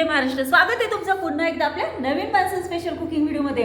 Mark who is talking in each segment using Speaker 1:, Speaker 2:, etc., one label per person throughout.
Speaker 1: जय महाराष्ट्र. स्वागत आहे तुमचं पुन्हा एकदा आपल्या नवीन माणसं स्पेशल कुकिंग व्हिडिओमध्ये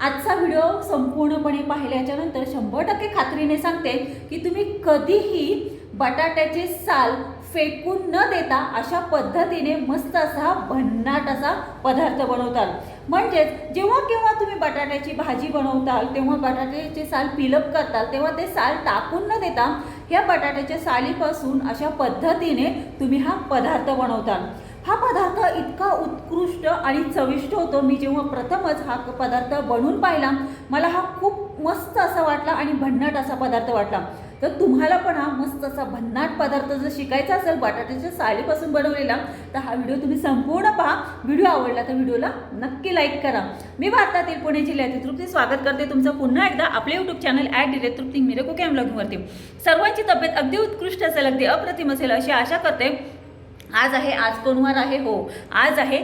Speaker 1: आजचा व्हिडिओ संपूर्णपणे पाहिल्याच्या नंतर शंभर टक्के खात्रीने सांगते की तुम्ही कधीही बटाट्याचे साल फेकून न देता अशा पद्धतीने मस्त असा भन्नाट असा पदार्थ बनवताल. म्हणजेच जेव्हा केव्हा तुम्ही बटाट्याची भाजी बनवताल तेव्हा बटाट्याचे साल पिलप करताल तेव्हा ते साल टाकून न देता ह्या बटाट्याच्या सालीपासून अशा पद्धतीने तुम्ही हा पदार्थ बनवताल. हा पदार्थ इतका उत्कृष्ट आणि चविष्ट होतो. मी जेव्हा प्रथमच हा पदार्थ बनवून पाहिला मला हा खूप मस्त असा वाटला आणि भन्नाट असा पदार्थ वाटला. तर तुम्हाला पण हा मस्त असा भन्नाट पदार्थ जर शिकायचा असेल बटाट्याच्या साळीपासून बनवलेला तर हा व्हिडिओ तुम्ही संपूर्ण पहा. व्हिडिओ आवडला तर व्हिडिओला नक्की लाईक करा. मी भारतातील पुणे जिल्ह्यातील तृप्ती स्वागत करते तुमचं पुन्हा एकदा आपले YouTube channel at direct Trupti Mire cook cam ब्लॉगिंगवरती सर्वांची तब्येत अगदी उत्कृष्ट असेल अगदी अप्रतिम असेल अशी आशा करते. आज आहे आज कोणवार आहे हो. आज आहे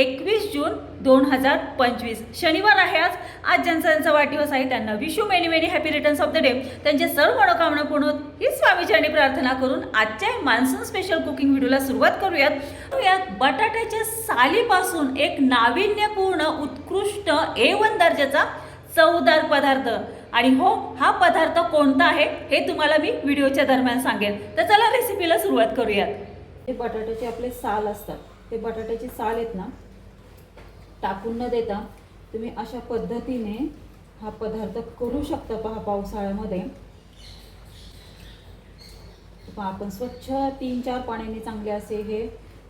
Speaker 1: एकवीस जून दोन हजार पंचवीस. शनिवार आहे आज. आज ज्यांचा त्यांचा वाढदिवस आहे त्यांना wish you many many happy returns of the day त्यांचे सर्व मनोकामना पूर्ण होत. ही स्वामीचरणी प्रार्थना करून आजच्या मान्सून स्पेशल कुकिंग व्हिडिओला सुरुवात करूयात. यात बटाट्याच्या सालीपासून एक नाविन्यपूर्ण उत्कृष्ट ए वन दर्जाचा चवदार पदार्थ. आणि हो हा पदार्थ कोणता आहे हे तुम्हाला मी व्हिडिओच्या दरम्यान सांगेन. तर चला रेसिपीला सुरुवात करूयात. हे बटाट्याचे आपले साल असतात. ते बटाट्याचे साल आहेत ना टाकून न देता तुम्ही अशा पद्धतीने हा पदार्थ करू शकता पहा पावसाळ्यामध्ये. आपण स्वच्छ तीन चार पाण्याने चांगले असे हे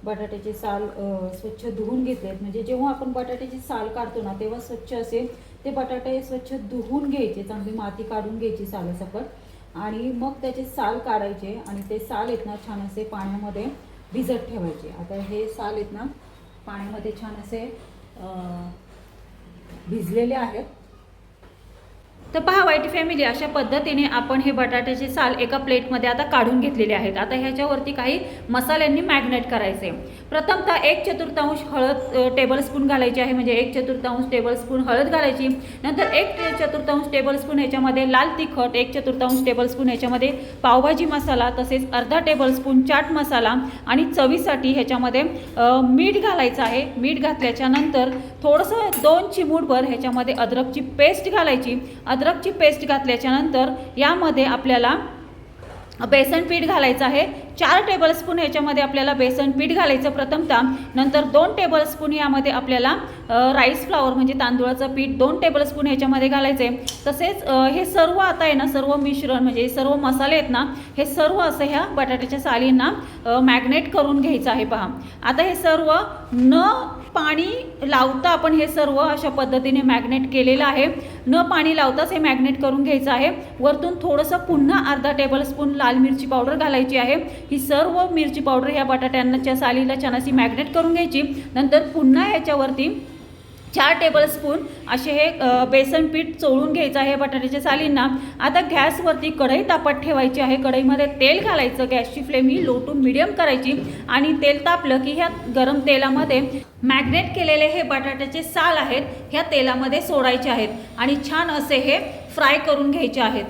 Speaker 1: बटाट्याचे साल स्वच्छ धुवून घेतलेत. म्हणजे जेव्हा आपण बटाट्याची साल काढतो ना तेव्हा स्वच्छ असे ते बटाटे स्वच्छ धुवून घ्यायचे चांगली माती काढून घ्यायची सालासकट. आणि मग त्याचे साल काढायचे आणि ते साल आहेत ना छान असे पाण्यामध्ये भिजत ठेवायचे. आता हे साल आहेत ना पाण्यामध्ये छान असे भिजलेले आहेत. तर पहा वाईट फॅमिली अशा पद्धतीने आपण हे बटाट्याचे साल एका प्लेटमध्ये आता काढून घेतलेले आहेत. आता ह्याच्यावरती काही मसाल्यांनी मॅग्नेट करायचे. प्रथमतः एक चतुर्थांश हळद टेबलस्पून घालायची आहे. म्हणजे एक चतुर्थांश टेबलस्पून हळद घालायची. नंतर एक टे- चतुर्थांश टेबलस्पून ह्याच्यामध्ये लाल तिखट एक चतुर्थांश टेबलस्पून ह्याच्यामध्ये पावभाजी मसाला तसेच अर्धा टेबलस्पून चाट मसाला आणि चवीसाठी ह्याच्यामध्ये मीठ घालायचं आहे. मीठ घातल्याच्या नंतर थोडंसं दोन चिमूटभर ह्याच्यामध्ये अद्रकची पेस्ट घालायची. अद्रकची पेस्ट घातल्याच्यानंतर यामध्ये आपल्याला बेसन पीठ घालायचं आहे. चार टेबलस्पून याच्यामध्ये आपल्याला बेसन पीठ घालायचं प्रथमतः. नंतर दोन टेबलस्पून यामध्ये आपल्याला राईस फ्लावर म्हणजे तांदूळाचं पीठ दोन टेबलस्पून ह्याच्यामध्ये घालायचे. तसेच हे सर्व आता आहे ना सर्व मिश्रण म्हणजे सर्व मसाले आहेत ना हे सर्व असं ह्या बटाट्याच्या सालींना मॅग्नेट करून घ्यायचं आहे पहा. आता हे सर्व न पाणी लावता आपण हे सर्व अशा पद्धतीने मॅग्नेट केलेलं आहे. न पाणी लावताच हे मॅग्नेट करून घ्यायचं आहे. वरतून थोडंसं पुन्हा अर्धा टेबलस्पून लाल मिरची पावडर घालायची आहे. ही सर्व मिरची पावडर ह्या बटाट्यांच्या सालीला छान अशी मॅग्नेट करून घ्यायची. नंतर पुन्हा ह्याच्यावरती चार टेबलस्पून असे हे बेसन पीठ चोळून घ्यायचं आहे बटाट्याच्या सालींना. आता गॅसवरती कढई तापत ठेवायची आहे. कढईमध्ये तेल घालायचं. गॅसची फ्लेम ही लो टू मिडियम करायची. आणि तेल तापलं की ह्या गरम तेलामध्ये मॅग्नेट केलेले हे बटाट्याचे साल आहेत ह्या तेलामध्ये सोडायचे आहेत. आणि छान असे हे फ्राय करून घ्यायचे आहेत.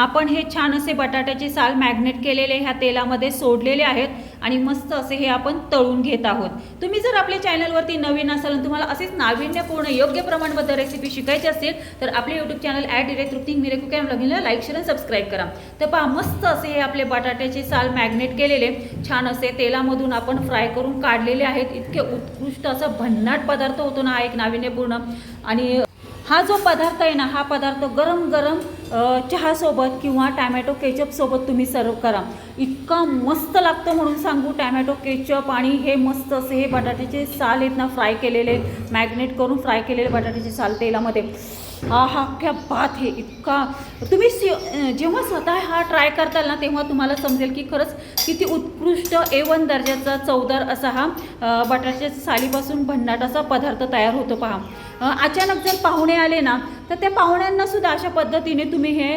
Speaker 1: आपण हे छान असे बटाट्याचे साल मॅग्नेट केलेले ह्या तेलामध्ये सोडलेले आहेत आणि मस्त असे हे आपण तळून घेत आहोत. तुम्ही जर आपल्या चॅनलवरती नवीन असाल आणि तुम्हाला असेच नाविन्यपूर्ण योग्य प्रमाणबद्ध रेसिपी शिकायची असतील तर आपले YouTube channel at direct Trupti Mire cook cam ब्लॉगिंगला like share आणि सबस्क्राईब करा. तर पहा मस्त असे हे आपले बटाट्याचे साल मॅग्नेट केलेले छान असे तेलामधून आपण फ्राय करून काढलेले आहेत. इतके उत्कृष्ट असा भन्नाट पदार्थ होतो ना एक नाविन्यपूर्ण. आणि हा जो पदार्थ आहे ना हा पदार्थ गरम गरम चहासोबत किंवा टॅमॅटो केचपसोबत तुम्ही सर्व करा. इतका मस्त लागतं म्हणून सांगू टॅमॅटो केचप आणि हे मस्त असे हे बटाट्याचे साल आहेत ना फ्राय केलेले मॅग्नेट करून फ्राय केलेले बटाट्याचे साल तेलामध्ये. हा हा क्या बात हे इतका. तुम्ही सी जेव्हा स्वतः हा ट्राय करताल ना तेव्हा तुम्हाला समजेल की खरंच किती उत्कृष्ट ए वन दर्जाचा चवदार असा हा बटाट्याच्या सालीपासून भन्नाटाचा पदार्थ तयार होतो पहा. अचानक जर पाहुणे आले ना तर त्या पाहुण्यांनासुद्धा अशा पद्धतीने तुम्ही तुम्ही हे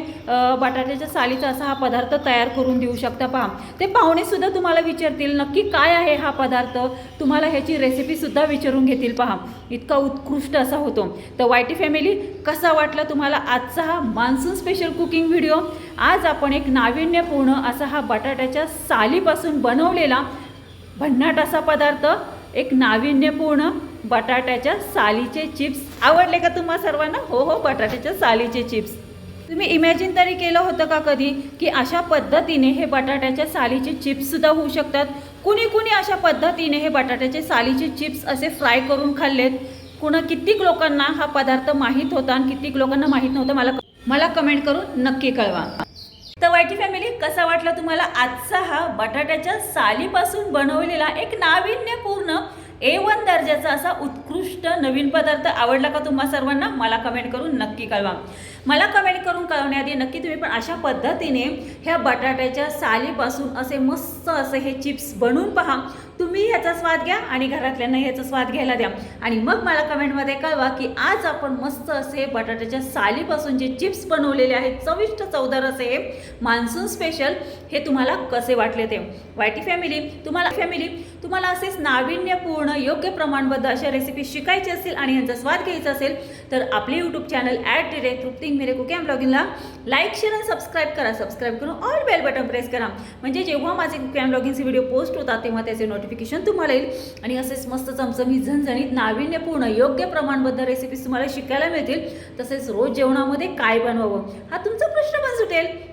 Speaker 1: बटाट्याच्या सालीचा असा हा पदार्थ तयार करून देऊ शकता पहा. ते पाहुणेसुद्धा तुम्हाला विचारतील नक्की काय आहे हा पदार्थ? तुम्हाला ह्याची रेसिपीसुद्धा विचारून घेतील पहा. इतका उत्कृष्ट असा होतो. तर वायटी फॅमिली कसा वाटला तुम्हाला आजचा हा मान्सून स्पेशल कुकिंग व्हिडिओ आज आपण एक नाविन्यपूर्ण असा हा बटाट्याच्या सालीपासून बनवलेला भन्नाट असा पदार्थ एक नाविन्यपूर्ण बटाट्याच्या सालीचे चिप्स आवडले का तुम्हा सर्वांना? हो हो बटाट्याच्या सालीचे चिप्स तुम्ही इमॅजिन तरी केलं होतं का कधी की अशा पद्धतीने हे बटाट्याच्या सालीचे चिप्स सुद्धा होऊ शकतात? कुणी कुणी अशा पद्धतीने हे बटाट्याचे सालीचे चिप्स असे फ्राय करून खाल्लेत? कुणा कित्येक लोकांना हा पदार्थ माहीत होता आणि कित्येक लोकांना माहीत नव्हतं. मला मला कमेंट करून नक्की कळवा. तर वाईटी फॅमिली कसा वाटला तुम्हाला? आजचा हा बटाट्याच्या सालीपासून बनवलेला एक नाविन्यपूर्ण ए वन दर्जाचा असा उत्कृष्ट नवीन पदार्थ आवडला का तुम्हा सर्वांना? मला कमेंट करून नक्की कळवा. मला कमेंट करून कळवण्याआधी नक्की तुम्ही पण अशा पद्धतीने ह्या बटाट्याच्या सालीपासून असे मस्त असे हे चिप्स बनवून पहा. तुम्ही ह्याचा स्वाद घ्या आणि घरातल्यांना ह्याचा स्वाद घ्यायला द्या. आणि मग मला कमेंटमध्ये कळवा की आज आपण मस्त असे बटाट्याच्या सालीपासून जे चिप्स बनवलेले आहेत चविष्ट चवदार असे हे मान्सून स्पेशल हे तुम्हाला कसे वाटले ते? वायटी फॅमिली तुम्हाला फॅमिली तुम्हाला असेच नाविन्यपूर्ण योग्य प्रमाणबद्ध अशा रेसिपी शिकायचे असतील आणि यांचा स्वाद घ्यायचा असेल तर आपले YouTube channel at direct Trupti Mire cook cam ब्लॉगिंगला like share आणि सबस्क्राईब करा. सबस्क्राईब करून ऑल बेल बटन प्रेस करा. म्हणजे जेव्हा माझे कुकॅम ब्लॉगिंगचे व्हिडिओ पोस्ट होतात तेव्हा त्याचे नोटिफिकेशन तुम्हाला येईल. आणि असेच मस्त चमचमीत झणझणीत नाविन्यपूर्ण योग्य प्रमाणबद्ध रेसिपीज तुम्हाला शिकायला मिळतील. तसेच रोज जेवणामध्ये काय बनवावं हा तुमचा प्रश्न पण सुटेल.